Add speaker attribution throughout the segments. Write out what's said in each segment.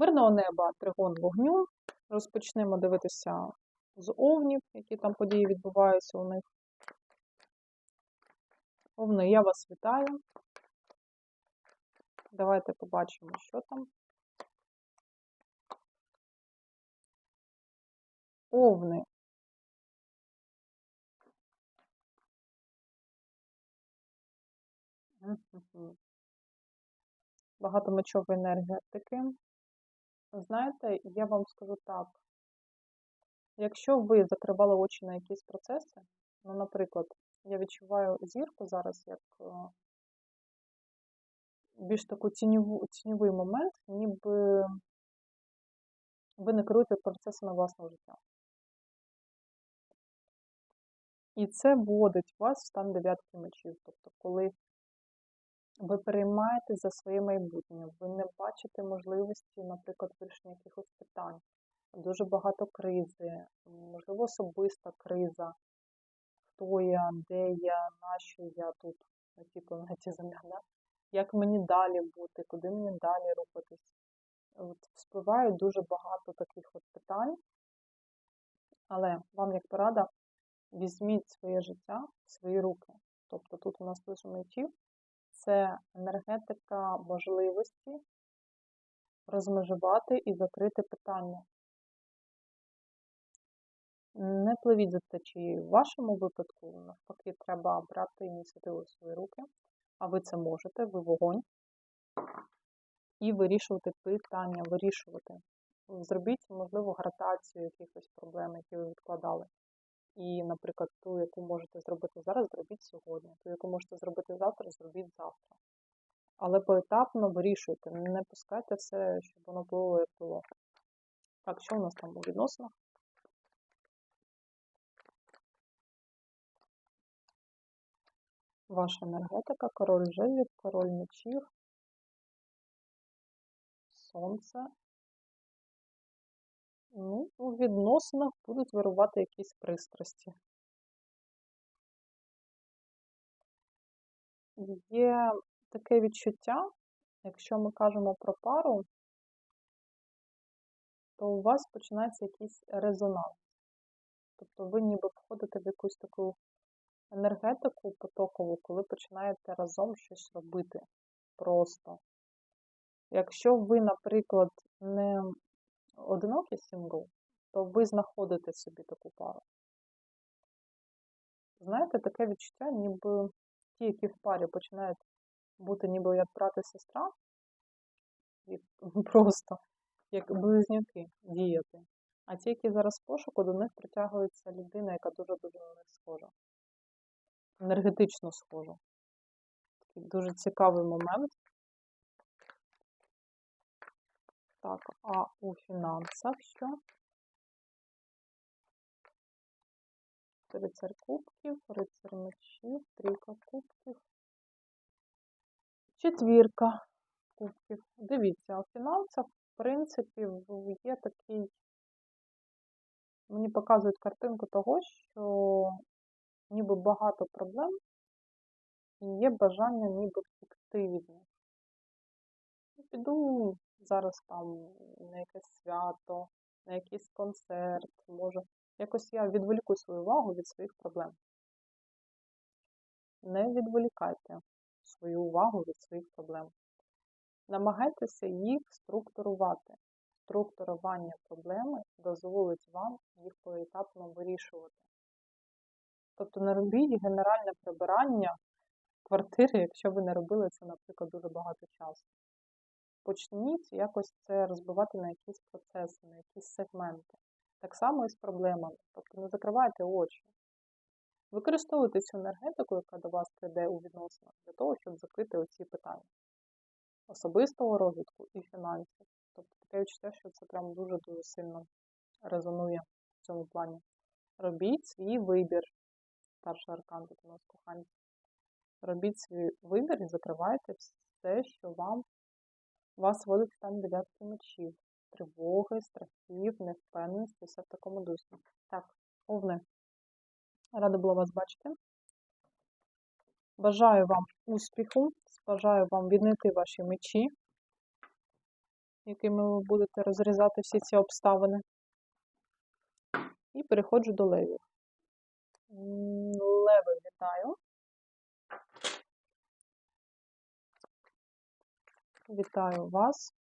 Speaker 1: Мирного неба, тригон вогню. Розпочнемо дивитися з овнів, які там події відбуваються у них. Овни, я вас вітаю. Давайте побачимо, що там. Овни. Мгм. Багатомечової енергетики. Знаєте, я вам скажу так. Якщо ви закривали очі на якісь процеси, ну, наприклад, я відчуваю зірку зараз як е, більш таку тіньову, тіньовий момент, ніби ви не керуєте процесами власного життя. І це вводить вас в стан дев'ятки мечів. Тобто, коли ви переймаєте за своє майбутнє, ви не бачите можливості, наприклад, вирішення якихось питань. Дуже багато кризи, можливо, особиста криза. Хто я, де я, нащо я тут на цій планеті Земля, да? як мені далі бути, куди мені далі рухатись. От Вспливає дуже багато таких от питань, але вам як порада, візьміть своє життя в свої руки. Тобто тут у нас лише мечів, це енергетика можливості розмежувати і закрити питання. Не пливіть за течією. В вашому випадку, навпаки, треба брати ініціативу в свої руки, а ви це можете, ви вогонь, і вирішувати питання, вирішувати. Зробіть, можливо, градацію якихось проблем, які ви відкладали. І, наприклад, ту, яку можете зробити зараз, зробіть сьогодні. Ту, яку можете зробити завтра, зробіть завтра. Але поетапно вирішуйте, не пускайте все, щоб воно було як було. Так, що у нас там у відносинах? Ваша енергетика, король жезлів, король мечів, сонце. Ну, у відносинах будуть вирувати якісь пристрасті. Є таке відчуття, якщо ми кажемо про пару, то у вас починається якийсь резонанс. Тобто ви ніби входите в якусь таку енергетику потокову, коли починаєте разом щось робити просто. Якщо ви, наприклад, не одинокий сингл, то ви знаходите собі таку пару. Знаєте, таке відчуття, ніби ті, які в парі починають бути ніби як брат і сестра, і просто як близнюки діяти. А ті, які зараз в пошуку, до них притягується людина, яка дуже-дуже на них схожа. Енергетично схожа. Такий дуже цікавий момент. Так, а у фінансах що? Рицар кубків, рицар мечів, трійка кубків. Четвірка кубків. Дивіться, а у фінансах, в принципі, є такий, мені показують картинку того, що ніби багато проблем і є бажання ніби них. Піду зараз там на якесь свято, на якийсь концерт, може. Якось я відволіку свою увагу від своїх проблем. Не відволікайте свою увагу від своїх проблем. Намагайтеся їх структурувати. Структурування проблеми дозволить вам їх поетапно вирішувати. Тобто не робіть генеральне прибирання квартири, якщо ви не робили це, наприклад, дуже багато часу. Почніть якось це розбивати на якісь процеси, на якісь сегменти. Так само і з проблемами. Тобто не закривайте очі. Використовуйте цю енергетику, яка до вас прийде у відносинах, для того, щоб закрити оці питання особистого розвитку і фінансів. Тобто таке відчуття, що це прям дуже-дуже сильно резонує в цьому плані. Робіть свій вибір. Перший аркан у нас кохання. Робіть свій вибір і закривайте все, що вам вас вводить в стан дев'ятки мечів, тривоги, страхів, невпевненості, все в такому дусі. Так, овни. Рада була вас бачити. Бажаю вам успіху, бажаю вам віднайти ваші мечі якими ви будете розрізати всі ці обставини. І переходжу до левів. Леви, вітаю. Вітаю вас.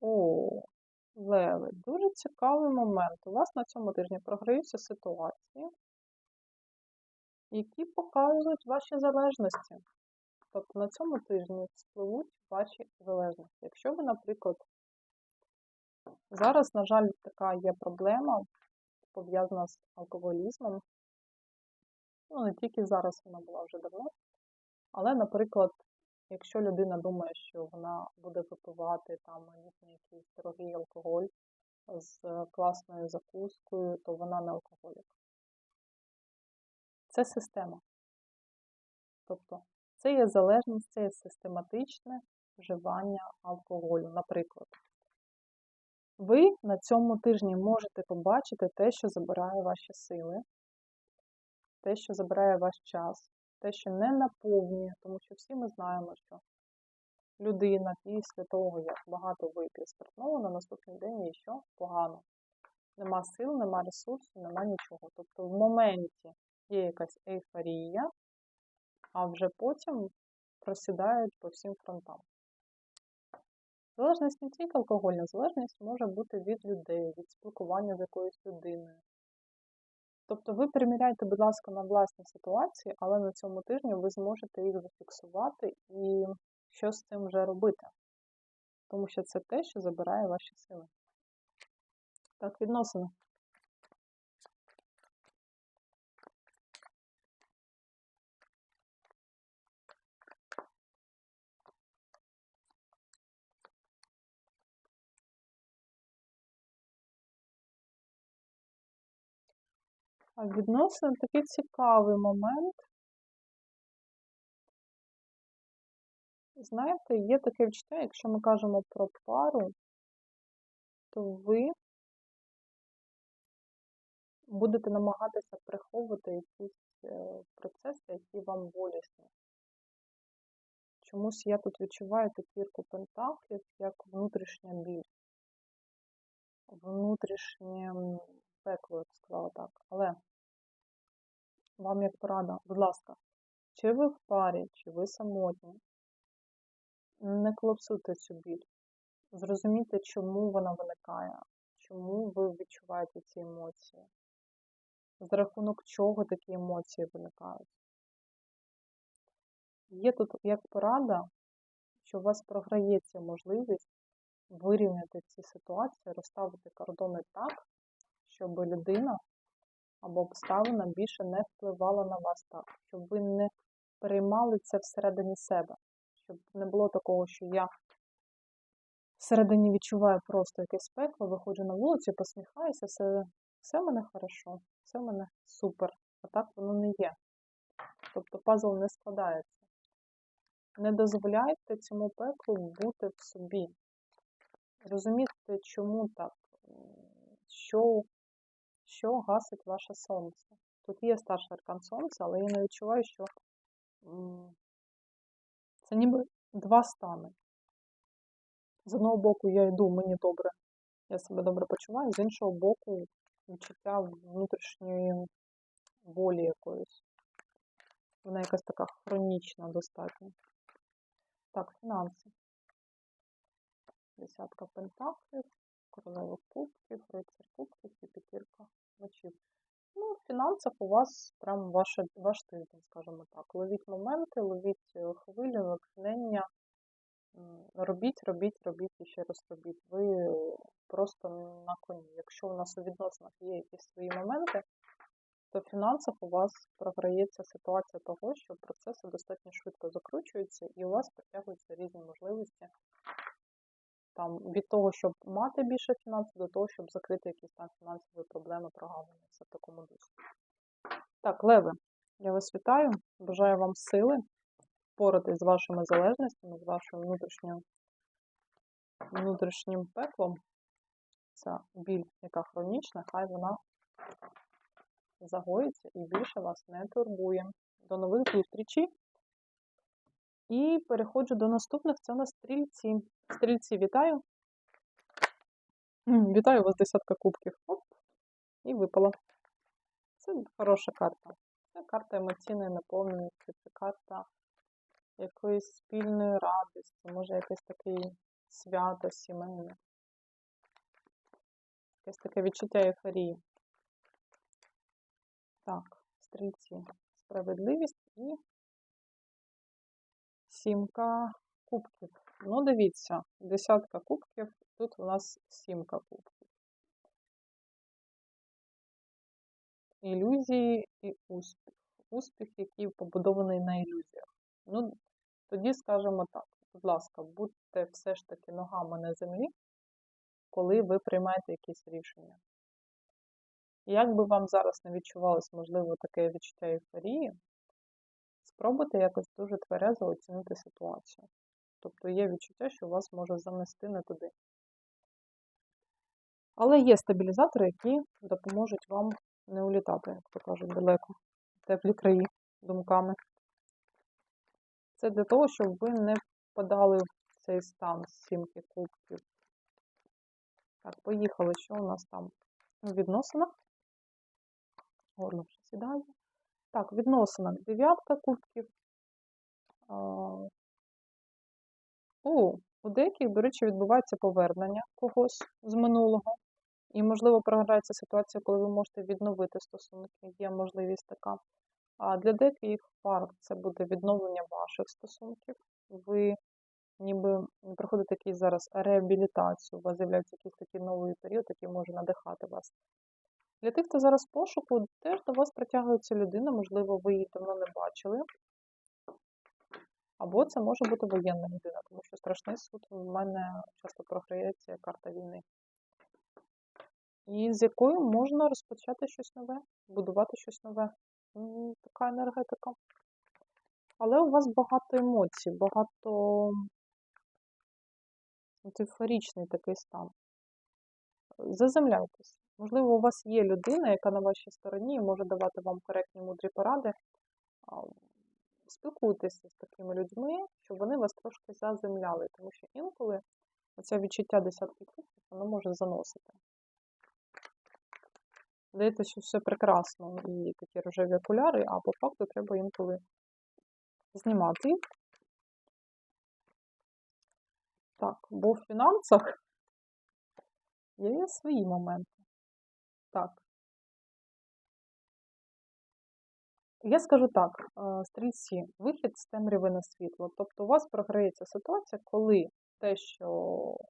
Speaker 1: О, Леви, дуже цікавий момент. У вас на цьому тижні програються ситуації, які показують ваші залежності. Тобто на цьому тижні спливуть ваші залежності. Якщо ви, наприклад, зараз, на жаль, така є проблема, пов'язана з алкоголізмом. Ну, не тільки зараз вона була вже давно. Але, наприклад, якщо людина думає, що вона буде випивати там якийсь дорогий алкоголь з класною закускою, то вона не алкоголік. Це система. Тобто це є залежність, це є систематичне вживання алкоголю. Наприклад, ви на цьому тижні можете побачити те, що забирає ваші сили, те, що забирає ваш час, те, що не наповнює, тому що всі ми знаємо, що людина після того, як багато вип'є спиртного, на наступний день їй що погано. Нема сил, нема ресурсу, нема нічого. Тобто в моменті є якась ейфорія, а вже потім просідають по всім фронтам. Залежність не тільки алкогольна, залежність може бути від людей, від спілкування з якоюсь людиною. Тобто ви переміряйте, будь ласка, на власні ситуації, але на цьому тижні ви зможете їх зафіксувати і що з цим вже робити. Тому що це те, що забирає ваші сили. Так, відносини. А відносини такий цікавий момент. Знаєте, є таке відчуття, якщо ми кажемо про пару, то ви будете намагатися приховувати якісь е, процеси, які вам болісні. Чомусь я тут відчуваю п'ятірку пентаклів як внутрішня біль. Внутрішнє пекло, я б сказала так. Але вам як порада, будь ласка, чи ви в парі, чи ви самотні, не клопсуйте цю біль. Зрозумійте, чому вона виникає, чому ви відчуваєте ці емоції, за рахунок чого такі емоції виникають. Є тут як порада, що у вас програється можливість вирівняти ці ситуації, розставити кордони так, щоб людина або обставина більше не впливала на вас так, щоб ви не переймали це всередині себе, щоб не було такого, що я всередині відчуваю просто якесь пекло, виходжу на вулицю, посміхаюся, все, все в мене хорошо, все в мене супер. А так воно не є. Тобто пазл не складається. Не дозволяйте цьому пеклу бути в собі. Розумійте, чому так, що, що гасить ваше сонце. Тут є старший аркан сонця, але я не відчуваю, що це ніби два стани. З одного боку, я йду, мені добре, я себе добре почуваю, з іншого боку, відчуття внутрішньої болі якоїсь. Вона якась така хронічна достатньо. Так, фінанси. Десятка пентаклів, королева кубків, рицар кубків і п'ятірка мечів. Ну, в фінансах у вас прям ваше, ваш тиждень, скажімо так. Ловіть моменти, ловіть е, хвилі, натхнення. Робіть, робіть, робіть і ще раз робіть. Ви просто на коні. Якщо у нас у відносинах є якісь свої моменти, то в фінансах у вас програється ситуація того, що процеси достатньо швидко закручуються і у вас притягуються різні можливості там, від того, щоб мати більше фінансів, до того, щоб закрити якісь там фінансові проблеми, прогалини, все в такому дусі. Так, Леви, я вас вітаю. Бажаю вам сили впоратись з вашими залежностями, з вашим внутрішнім, внутрішнім пеклом. Ця біль, яка хронічна, хай вона загоїться і більше вас не турбує. До нових зустрічей. І переходжу до наступних. Це у нас стрільці. Стрільці, вітаю. Вітаю вас десятка кубків. Оп, і випала. Це хороша карта. Це карта емоційної наповненості, це карта якоїсь спільної радості, може якесь таке свято сімейне. Якесь таке відчуття ейфорії. Так, стрільці. Справедливість і сімка кубків. Ну, дивіться, десятка кубків, тут у нас сімка кубків. Ілюзії і успіх. Успіх, який побудований на ілюзіях. Ну, тоді скажемо так, будь ласка, будьте все ж таки ногами на землі, коли ви приймаєте якісь рішення. Як би вам зараз не відчувалось, можливо, таке відчуття ейфорії, спробуйте якось дуже тверезо оцінити ситуацію. Тобто є відчуття, що вас може занести не туди. Але є стабілізатори, які допоможуть вам не улітати, як то кажуть, далеко, в теплі краї думками. Це для того, щоб ви не впадали в цей стан сімки кубків. Так, поїхали. Що у нас там у відносинах? Горло вже сідає. Так, в відносинах дев'ятка кубків. О, у деяких, до речі, відбувається повернення когось з минулого. І, можливо, програється ситуація, коли ви можете відновити стосунки. Є можливість така. А для деяких пар це буде відновлення ваших стосунків. Ви ніби проходите якийсь зараз реабілітацію, у вас з'являється якийсь такий новий період, який може надихати вас. Для тих, хто зараз пошуку, теж до вас притягується людина, можливо, ви її давно не бачили. Або це може бути воєнна людина, тому що страшний суд в мене часто програється карта війни. І з якою можна розпочати щось нове, будувати щось нове. Така енергетика. Але у вас багато емоцій, багато от такий стан. Заземляйтесь. Можливо, у вас є людина, яка на вашій стороні може давати вам коректні мудрі поради. Спілкуйтеся з такими людьми, щоб вони вас трошки заземляли, тому що інколи оце відчуття десятки кубків, воно може заносити. Здається, що все прекрасно і такі рожеві окуляри, а по факту треба інколи знімати. Так, бо в фінансах є свої моменти. Так. Я скажу так, стрільці, вихід з темряви на світло. Тобто у вас програється ситуація, коли те, що,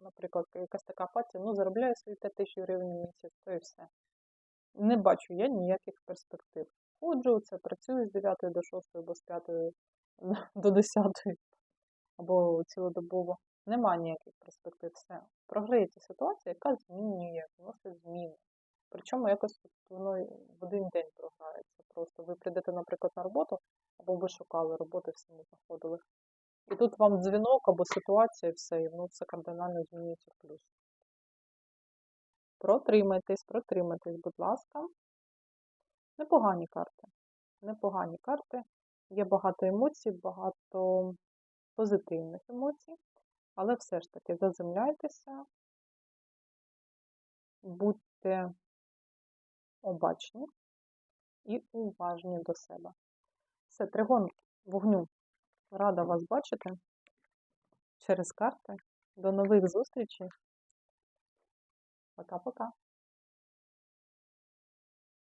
Speaker 1: наприклад, якась така апатія, ну, заробляє свої 5 тисяч гривень в місяць, то і все. Не бачу я ніяких перспектив. Ходжу, це працюю з 9 до 6 або з 5 до 10 або цілодобово. Нема ніяких перспектив. Все. Програється ситуація, яка змінює, вносить зміни. Причому якось воно в один день програється. Просто ви прийдете, наприклад, на роботу, або ви шукали роботи, все не знаходили. І тут вам дзвінок або ситуація, і все, і воно все кардинально змінюється в плюс. Протримайтесь, протримайтесь, будь ласка. Непогані карти. Непогані карти. Є багато емоцій, багато позитивних емоцій, але все ж таки заземляйтеся, будьте обачні і уважні до себе. Все, тригон вогню. Рада вас бачити через карти. До нових зустрічей. Пока-пока.